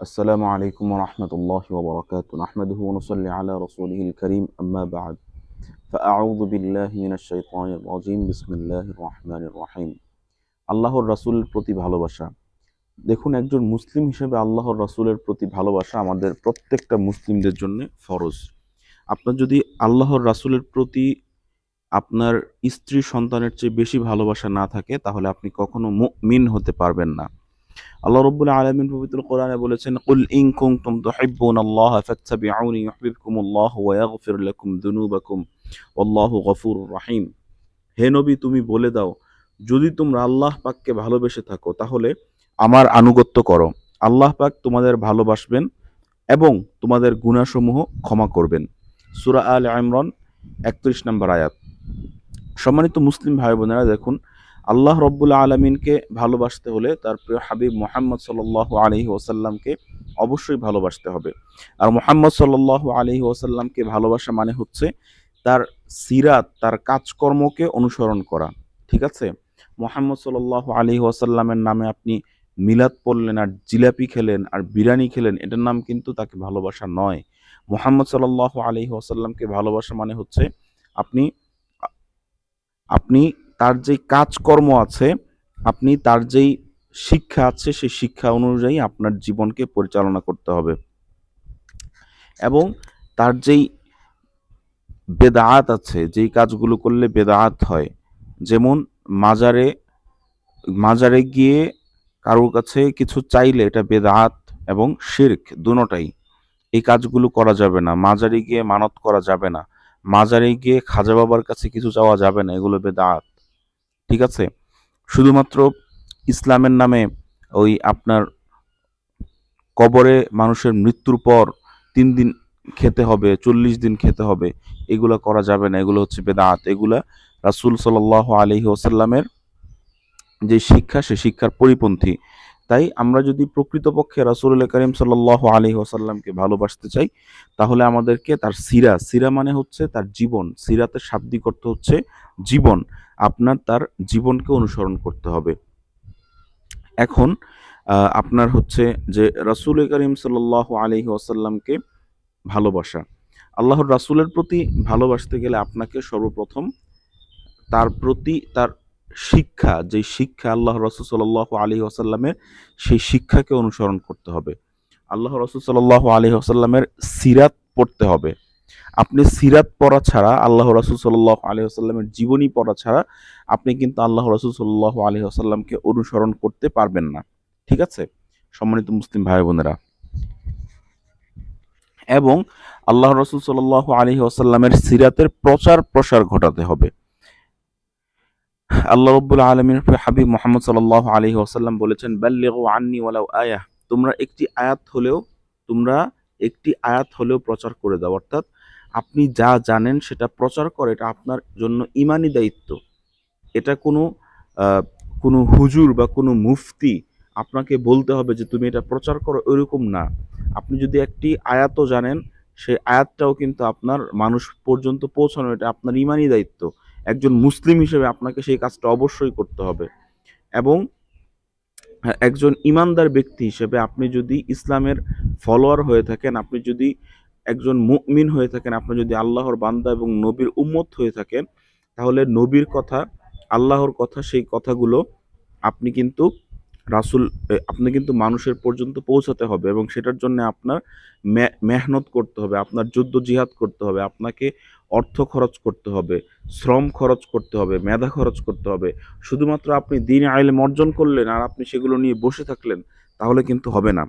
السلام عليكم ورحمة الله وبركاته نحمده ونصلي على رسوله الكريم أما بعد فأعوذ بالله من الشيطان الرجيم بسم الله الرحمن الرحيم আল্লাহর রাসূলের প্রতি ভালোবাসা দেখুন একজন মুসলিম হিসেবে আল্লাহর রাসূলের প্রতি ভালোবাসা আমাদের প্রত্যেকটা মুসলিমদের জন্য ফরজ আপনার যদি আল্লাহর রাসূলের প্রতি আপনার স্ত্রী সন্তানের চেয়ে বেশি ভালোবাসা না থাকে তাহলে আপনি কখনো মুমিন হতে পারবেন না আল্লাহ রব্বুল আলমিন পবিত্র কোরআনে বলেছেন, কুল ইন কুনতুম তুহিব্বুনাল্লাহ ফাত্তাবিউনি ইউহিব্বুকুমুল্লাহ ওয়া ইয়াগফির লাকুম যুনুবাকুম ওয়াল্লাহু গফুরুর রহিম। হে নবী, তুমি বলে দাও, যদি তোমরা আল্লাহ পাককে ভালোবেসে থাকো, তাহলে আমার আনুগত্য করো। আল্লাহ পাক তোমাদের ভালোবাসবেন এবং তোমাদের গুনাহসমূহ ক্ষমা করবেন। সুরা আল ইমরান একত্রিশ নম্বর আয়াত। সম্মানিত মুসলিম ভাই বোনেরা দেখুন আল্লাহ রব্বুল আলমিনকে ভালোবাসতে হলে তার প্রিয় হাবিব মোহাম্মদ সাল আলহি ওসাল্লামকে অবশ্যই ভালোবাসতে হবে। আর মোহাম্মদ সাল আলহি ওসাল্লামকে ভালোবাসা মানে হচ্ছে তার সিরাত, তার কাজকর্মকে অনুসরণ করা। ঠিক আছে? মোহাম্মদ সাল আলহি ওসাল্লামের নামে আপনি মিলাদ পড়লেন, আর জিলাপি খেলেন, আর বিরিয়ানি খেলেন, এটার নাম কিন্তু তাকে ভালোবাসা নয়। মোহাম্মদ সাল আলহি ওসাল্লামকে ভালোবাসা মানে হচ্ছে আপনি আপনি তার যেই কাজকর্ম আছে, আপনি তার যেই শিক্ষা আছে, সেই শিক্ষা অনুযায়ী আপনার জীবনকে পরিচালনা করতে হবে। এবং তার যেই বেদাত আছে, যেই কাজগুলো করলে বেদাত হয়, যেমন মাজারে মাজারে গিয়ে কারোর কাছে কিছু চাইলে এটা বেদাত এবং শির্ক দুটোটাই। এই কাজগুলো করা যাবে না। মাজারে গিয়ে মানত করা যাবে না। মাজারে গিয়ে খাজা বাবার কাছে কিছু চাওয়া যাবে না। এগুলো বেদাত ঠিক আছে? শুধুমাত্র ইসলামের নামে ওই আপনার কবরে মানুষের মৃত্যুর পর তিন দিন খেতে হবে, চল্লিশ দিন খেতে হবে, এগুলো করা যাবে না, এগুলো হচ্ছে বেদাত। এগুলা রাসুল সাল আলহি ওসাল্লামের যে শিক্ষা, সে শিক্ষার পরিপন্থী। তাই আমরা যদি প্রকৃতপক্ষে রাসুল্লাহ করিম সাল আলহি ওসাল্লামকে ভালোবাসতে চাই, তাহলে আমাদেরকে তার সিরা সিরা মানে হচ্ছে তার জীবন। সিরাতে শাব্দিক অর্থ হচ্ছে জীবন, আপনার তার জীবনকে অনুসরণ করতে হবে। এখন আপনার হচ্ছে যে রাসুল করিম সাল আলহি আসাল্লামকে ভালোবাসা। আল্লাহর রাসুলের প্রতি ভালোবাসতে গেলে আপনাকে সর্বপ্রথম তার প্রতি তার শিক্ষা যে শিক্ষা আল্লাহ রসুল সাল্লাহ আলী আসাল্লামের সেই শিক্ষাকে অনুসরণ করতে হবে। আল্লাহ রসুল সাল্লাহ আলী আসাল্লামের সিরাত পড়তে হবে। আপনি সিরাত পড়া ছাড়া, আল্লাহ রসুল সাল্লাহ আলী আসাল্লামের জীবনী পড়া ছাড়া, আপনি কিন্তু আল্লাহ রসুল সাল্লাহ আলী আসাল্লামকে অনুসরণ করতে পারবেন না। ঠিক আছে? সম্মানিত মুসলিম ভাই বোনেরা। এবং আল্লাহ রসুল সাল্লাহ আলী আসাল্লামের সিরাতের প্রচার প্রসার ঘটাতে হবে। আল্লাহ রব্বুল আলমীর হাবিব মোহাম্মদ সাল্লাহ আলী আসাল্লাম বলেছেন, বাল্লিগু আন্নি ওয়ালাউ আয়াহ তোমরা একটি আয়াত হলেও, তোমরা একটি আয়াত হলেও প্রচার করে দাও। অর্থাৎ আপনি যা জানেন সেটা প্রচার করে, এটা আপনার জন্য ইমানি দায়িত্ব। এটা কোনো কোনো হুজুর বা কোনো মুফতি আপনাকে বলতে হবে যে, তুমি এটা প্রচার করো। এরকম না। আপনি যদি একটি আয়াতও জানেন, সেই আয়াতটাও কিন্তু আপনার মানুষ পর্যন্ত পৌঁছানো, এটা আপনার ইমানি দায়িত্ব। একজন মুসলিম হিসেবে আপনাকে সেই কাজটা অবশ্যই করতে হবে। এবং একজন ইমানদার ব্যক্তি হিসেবে আপনি যদি ইসলামের ফলোয়ার হয়ে থাকেন, আপনি যদি একজন মুমিন হয়ে থাকেন, আপনি যদি আল্লাহর বান্দা এবং নবীর উম্মত হয়ে থাকেন, তাহলে নবীর কথা, আল্লাহর কথা, সেই কথাগুলো আপনি কিন্তু রাসুল আপনি কিন্তু মানুষের পর্যন্ত পৌঁছাতে হবে এবং সেটার জন্য আপনার মেহনত করতে হবে, আপনার যুদ্ধ জিহাদ করতে হবে, আপনাকে অর্থ খরচ করতে হবে, শ্রম খরচ করতে হবে, মেধা খরচ করতে হবে। শুধুমাত্র আপনি দিন আইলে অর্জন করলেন আর আপনি সেগুলো নিয়ে বসে থাকলেন, তাহলে কিন্তু হবে না।